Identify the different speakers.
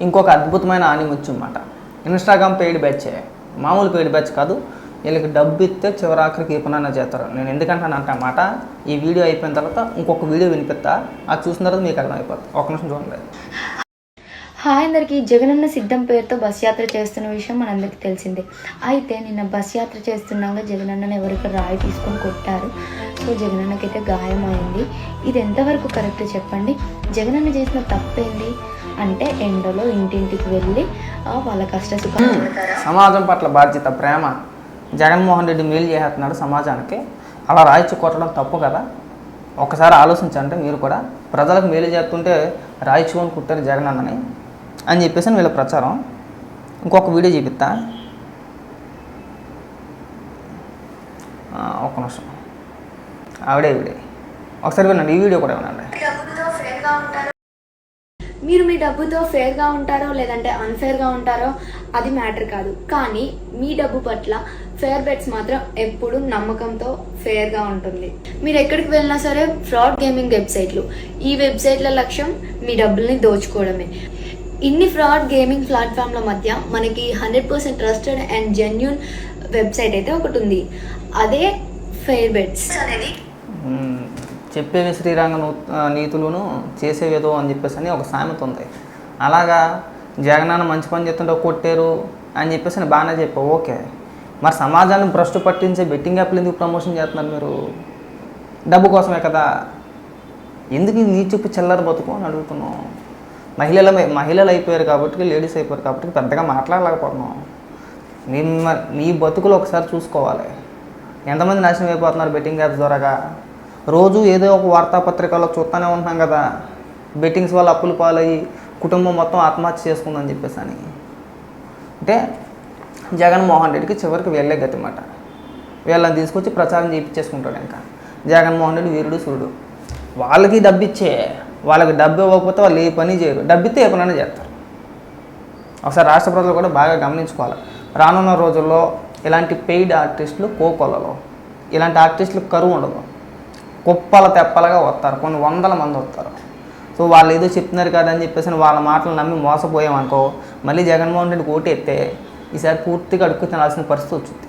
Speaker 1: ఇంకొక అద్భుతమైన ఆనిముచ్చు అన్నమాట ఇన్స్టాగ్రామ్ పెయిడ్ బ్యాచ్ మామూలు పెయిడ్ బ్యాచ్ కాదు. వీళ్ళకి డబ్బు ఇస్తే చివరాఖరికి ఇప్పుడు చేస్తారు నేను ఎందుకంటానంటే మాట ఈ వీడియో అయిపోయిన తర్వాత ఇంకొక వీడియో వినిపిస్తా. అది చూసిన తర్వాత మీకు అర్థమైపోతుంది. ఒక నిమిషం చూడండి.
Speaker 2: హాయ్ అందరికీ. జగనన్న సిద్ధం పేరుతో బస్ యాత్ర చేస్తున్న విషయం మనందరికీ తెలిసిందే. అయితే నిన్న బస్ యాత్ర చేస్తున్నాక జగనన్నను ఎవరికి రాయి తీసుకొని కొట్టారు. సో జగనన్నకైతే గాయమైంది. ఇది ఎంతవరకు కరెక్ట్ చెప్పండి? జగనన్న చేసిన తప్పేంది? అంటే ఎండలో ఇంటింటికి వెళ్ళి వాళ్ళ కష్ట
Speaker 1: సమాజం పట్ల బాధ్యత ప్రేమ. జగన్మోహన్ రెడ్డి మేలు చేస్తున్నాడు సమాజానికి. అలా రాయిచ్చి కొట్టడం తప్పు కదా? ఒకసారి ఆలోచించండి మీరు కూడా. ప్రజలకు మేలు చేస్తుంటే రాయిచుకొని కుట్టారు జగన్ అన్నని అని చెప్పేసి వీళ్ళ ప్రచారం. ఇంకొక వీడియో చూపిస్తా. ఒక్క నిమిషం. ఆవిడే ఈవిడే. ఒకసారి వినండి ఈ వీడియో కూడా వినండి.
Speaker 3: మీరు మీ డబ్బుతో ఫేర్గా ఉంటారో లేదంటే అన్ఫేర్గా ఉంటారో అది మ్యాటర్ కాదు. కానీ మీ డబ్బు పట్ల ఫేర్ బెట్స్ మాత్రం ఎప్పుడు నమ్మకంతో ఫేర్గా ఉంటుంది. మీరు ఎక్కడికి వెళ్ళినా సరే ఫ్రాడ్ గేమింగ్ వెబ్సైట్లు ఈ వెబ్సైట్ల లక్ష్యం మీ డబ్బుల్ని దోచుకోవడమే. ఇన్ని ఫ్రాడ్ గేమింగ్ ప్లాట్ఫామ్ల మధ్య మనకి hundred percent trusted and genuine website అయితే ఒకటి ఉంది. అదే ఫెయిర్ బెట్స్ అనేది.
Speaker 1: చెప్పేవి శ్రీరంగ నూ- నీతులను చేసేవేదో అని చెప్పేసి అని ఒక సామెత ఉంది. అలాగా జగనాన్న మంచి పని చేస్తుంటే కొట్టారు అని చెప్పేసి నేను బాగానే చెప్పావు. ఓకే. మరి సమాజాన్ని భ్రష్టు పట్టించే బెట్టింగ్ యాప్లు ఎందుకు ప్రమోషన్ చేస్తున్నారు మీరు? డబ్బు కోసమే కదా. ఎందుకు నీ చూపు చిల్లర బతుకు అని అడుగుతున్నాం మహిళల మహిళలు అయిపోయారు కాబట్టి లేడీస్ అయిపోయారు కాబట్టి పెద్దగా మాట్లాడలేకపోతున్నాం నీ మ- నీ బతుకులు ఒకసారి చూసుకోవాలి. ఎంతమంది నాశనం అయిపోతున్నారు బెట్టింగ్ యాప్స్ ద్వారాగా? రోజు ఏదో ఒక వార్తాపత్రికలో చూస్తూనే ఉంటున్నాం కదా. బెట్టింగ్స్ వల్ల అప్పులు పాలయ్యి కుటుంబం మొత్తం ఆత్మహత్య చేసుకుందని చెప్పేసి అని అంటే జగన్మోహన్ రెడ్డికి చివరికి వెళ్ళే గతి మాట వీళ్ళని తీసుకొచ్చి ప్రచారం చేయించేసుకుంటాడు ఇంకా. జగన్మోహన్ రెడ్డి వీరుడు సూర్యుడు. వాళ్ళకి డబ్బు ఇచ్చే వాళ్ళకి డబ్బు ఇవ్వకపోతే వాళ్ళు ఏ పని చేయరు. డబ్బితే ఇస్తే ఏ పనైనా చేస్తారు. ఒకసారి రాష్ట్ర ప్రజలు కూడా బాగా గమనించుకోవాలి. రానున్న రోజుల్లో ఇలాంటి పెయిడ్ ఆర్టిస్టులు కోకొలలో. ఇలాంటి ఆర్టిస్టులు కరువు ఉండదు. కుప్పల తెప్పలుగా వస్తారు. కొన్ని వందల మంది వస్తారు. సో వాళ్ళు ఏదో చెప్తున్నారు కదా అని చెప్పేసి వాళ్ళ మాటలు నమ్మి మోసపోయామనుకో మళ్ళీ జగన్మోహన్ రెడ్డికి ఓటు ఎత్తే ఈసారి పూర్తిగా అడుక్కు తినాల్సిన పరిస్థితి వచ్చింది.